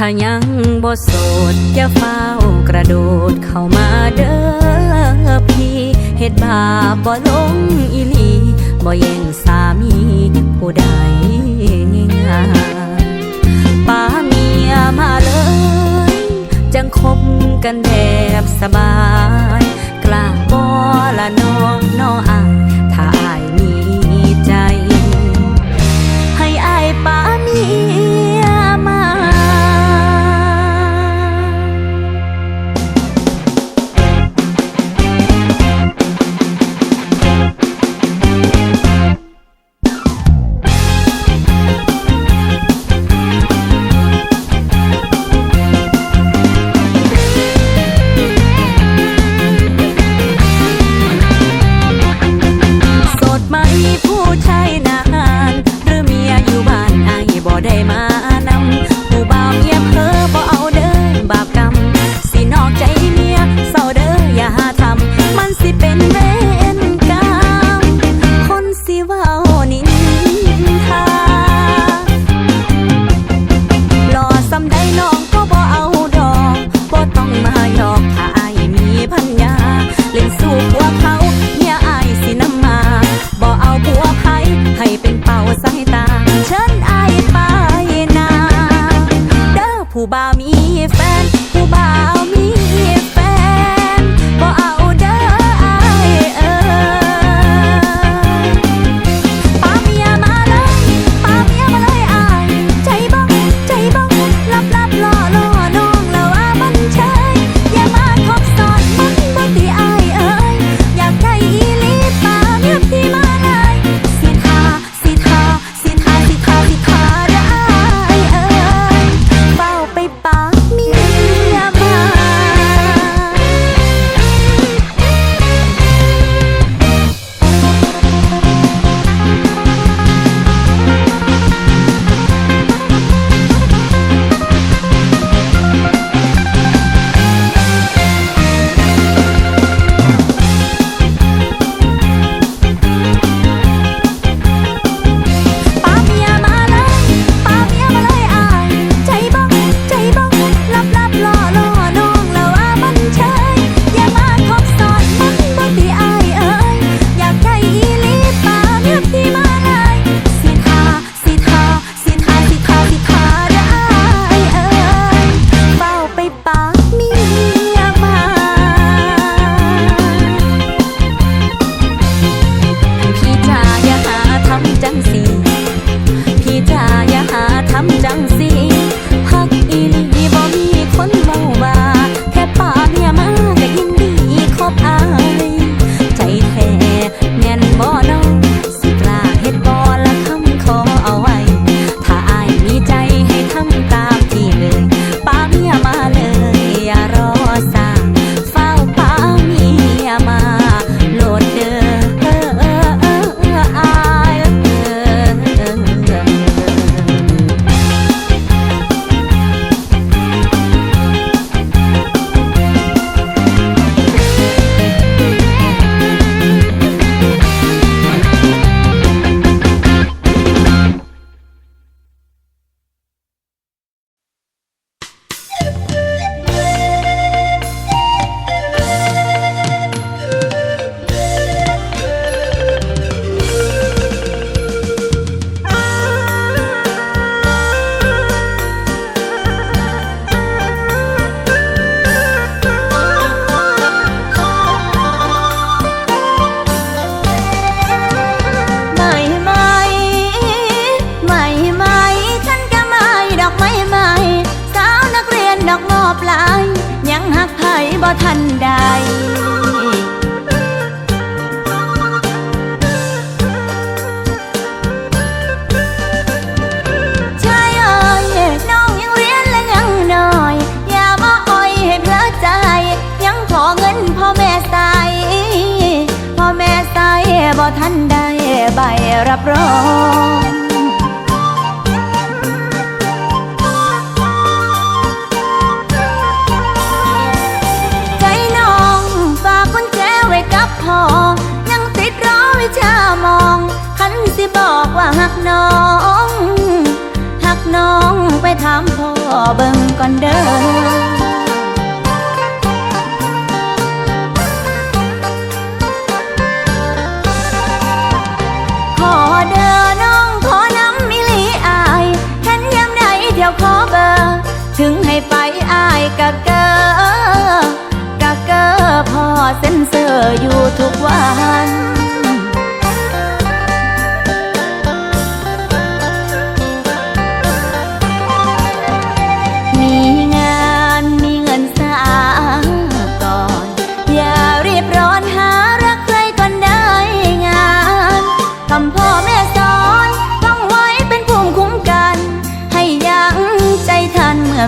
ถ้ายังบ่โสดจะเฝ้ากระโดดเข้ามาเด้อพี่เฮ็ดบาปบ่ลงอีลีบ่แย่งสามีผู้ใดงายป้าเมียมาเลย จังคบกันแบบสบาย กล้าบ่ละน้อง ท่านได้ใบรับรองใจน้องฝากกุญแจไว้กับพ่อยังติดรอวิชามองขันสิบอกว่าหักน้องหักน้องไปถามพ่อเบิ่งก่อนเด้อ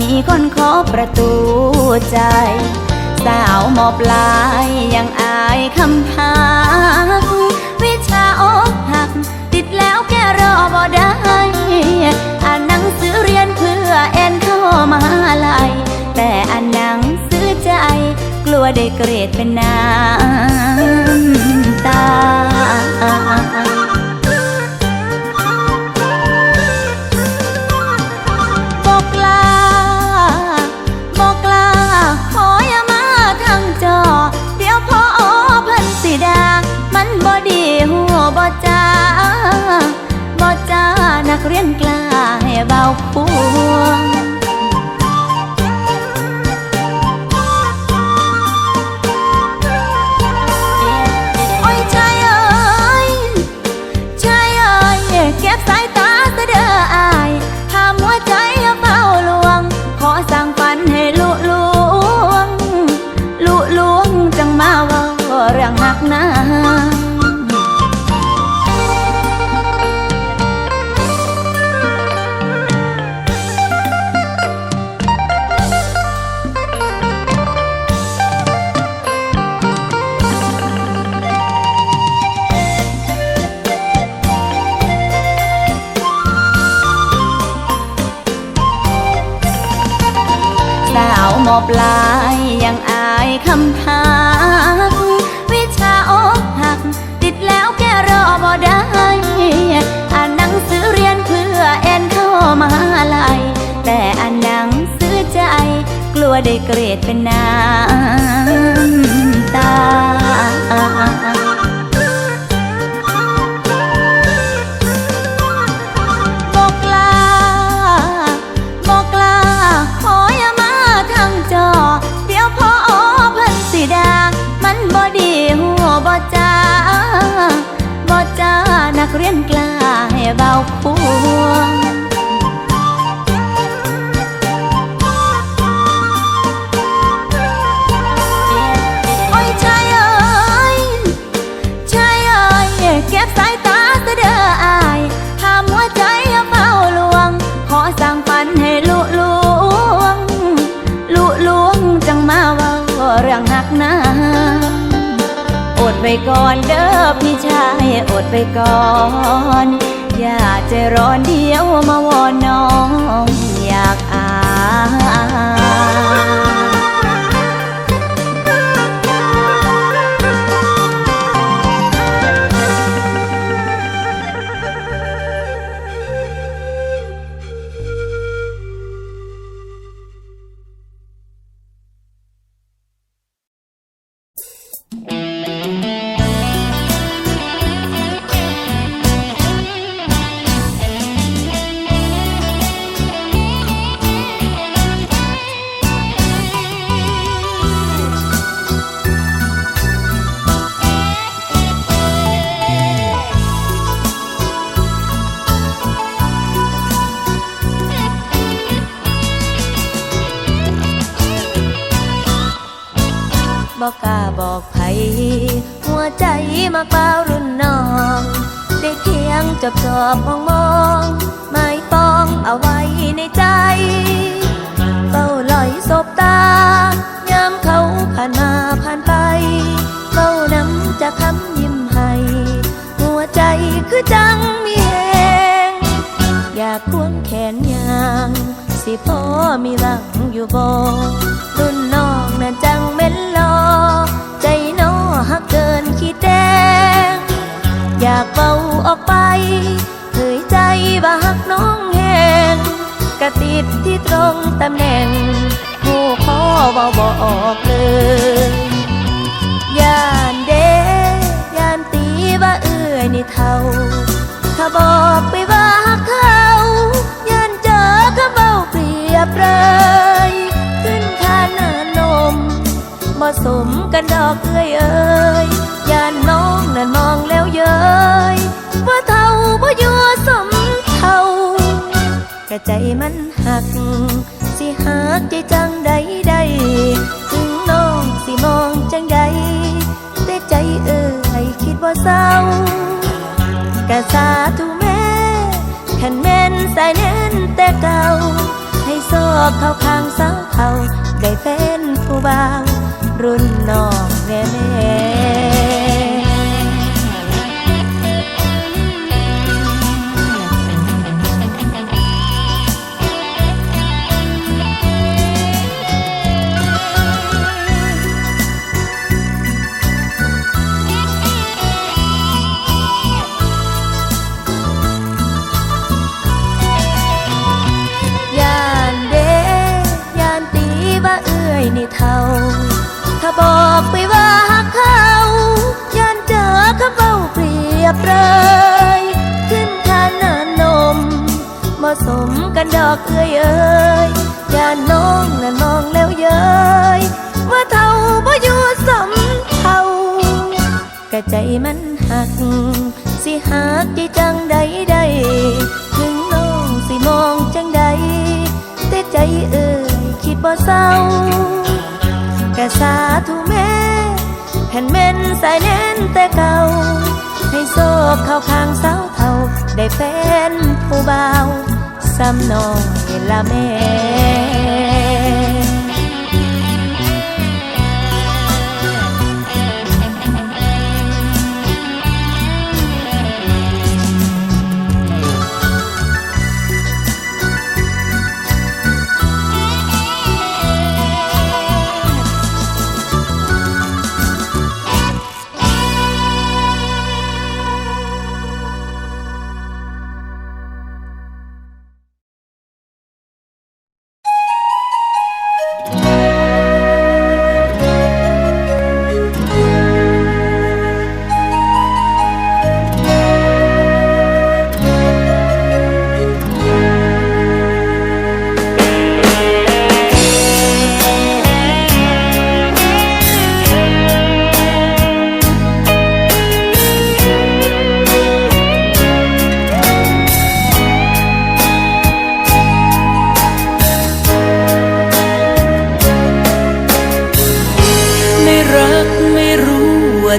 มีคนเคาะประตูใจ สาวหมอบลายยังอา ยคำทักวิชาอกหัก ติดแล้วแกรอบ่ได้ อ่านหนังสือเรียนเพื่อแอนเข้ามาลัยแต่อ่านหนังสือใจ กลัวได้เกรดเป็นน้ำตา นักเรียนกล้าให้เบาพวง หมอบลายยังอายคำทักวิชาอกหัก ติดแล้วแกรอบ่ได้อ่านหนังสือเรียนเพื่อแอนเข้ามาลัยแต่อ่านหนังสือใจ กลัวได้เกรดเป็นน้ำ เบาพวงโอ้ยชายเอ้ยชายเอ้ยเก็บสายตาเสยเด้ออายห้ามหัวใจอาเฝ้าลวง ขอสั่งฝันให้ลุลวง ลุลวงจังมาว่าเรื่องหักหน้าอดไปก่อนเด้อพี่ชาย อดไปก่อน อย่าใจร้อนเดียวมาวอนน้องอยากอาย บอกกล้าบอกไผหัวใจมาเปล่ารุ่นน้อง ได้เพียงจบจอบมองมองไม่ปองเอาไว้ในใจเฝ้าลอยสบตายามเขาผ่านมาผ่านไปเฝ้านำจะคำยิ้มให้หัวใจคือจังมีแหงอยากควงแขนยางสิพ่อมีหวังอยู่บ่รุ่นน้อง ออกไปเผยใจว่าหักน้องแหงกระติดที่ตรงตำแหน่งผู้พ่อบาบอกเลยย่านเดย่านตีว่าเอื้อยนี่เท่า ถ้าบอกไปว่าหักเขาย่านเจอเขาเบาเปรียบเลยขึ้นคานหน้านมเหมาะสมกันดอกเอื้อย กระใจมันหัก สิหักใจจังใดใดถึงน้องสิมองจังใดแต่ใจเอ่ยคิดว่าเศร้ากะสาธุแม่ขันแม่นสายแน่นแต่เก่า ให้ซอกเข้าข้างสาวเท่าได้แฟนผู้บ่าวรุ่นน้องแน่แน่ ว่าเอื้อยนี่เท่า ถ้าบอกไปว่าหักเขาย่านเจอเขาเบาเปรียบเลยขึ้นทานหน้านมมาสมกันดอกเอื้อยเอ้ยย่านน้มอง สายแน่นแต่เก่า ให้โซกเข้าข้างสาวเท่า ได้แฟนผู้เบาซ้ำน้อยละแม่ไม่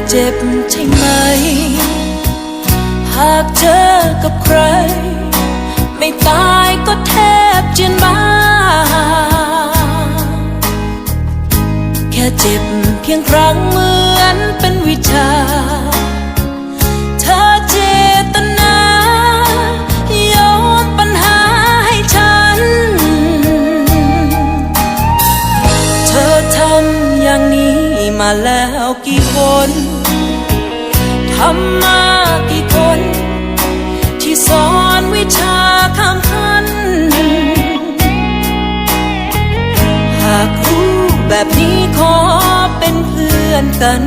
เจ็บใช่ไหม หากเจอกับใคร ไม่ตายก็แทบเจียนบ้า แค่เจ็บเพียงครั้งเหมือน แบบนี้ขอเป็นเพื่อนกัน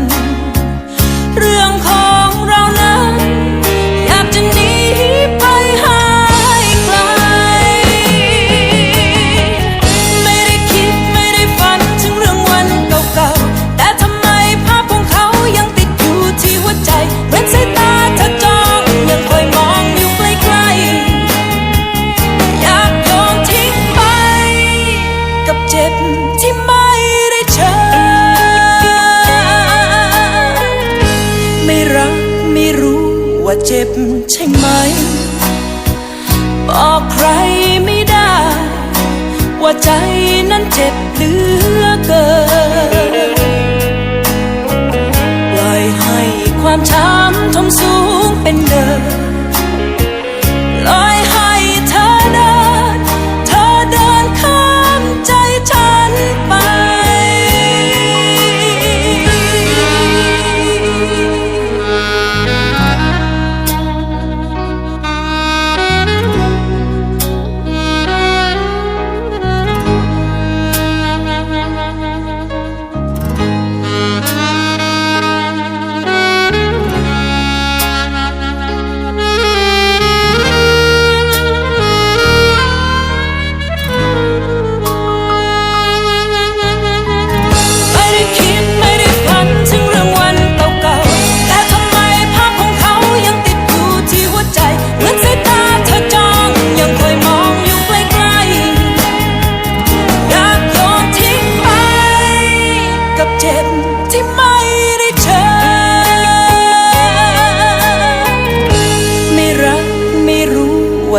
ว่าเจ็บใช่ไหม บอกใครไม่ได้ ว่าใจนั้นเจ็บเหลือเกินปล่อยให้ความช้ำทมสูงเป็นเดิน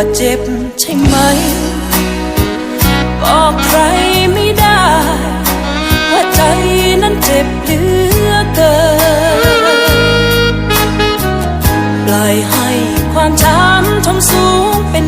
ว่าเจ็บใช่ไหม บอกใครไม่ได้ ว่าใจนั้นเจ็บเหลือเกิน ปล่อยให้ความช้ำทมสูงเป็น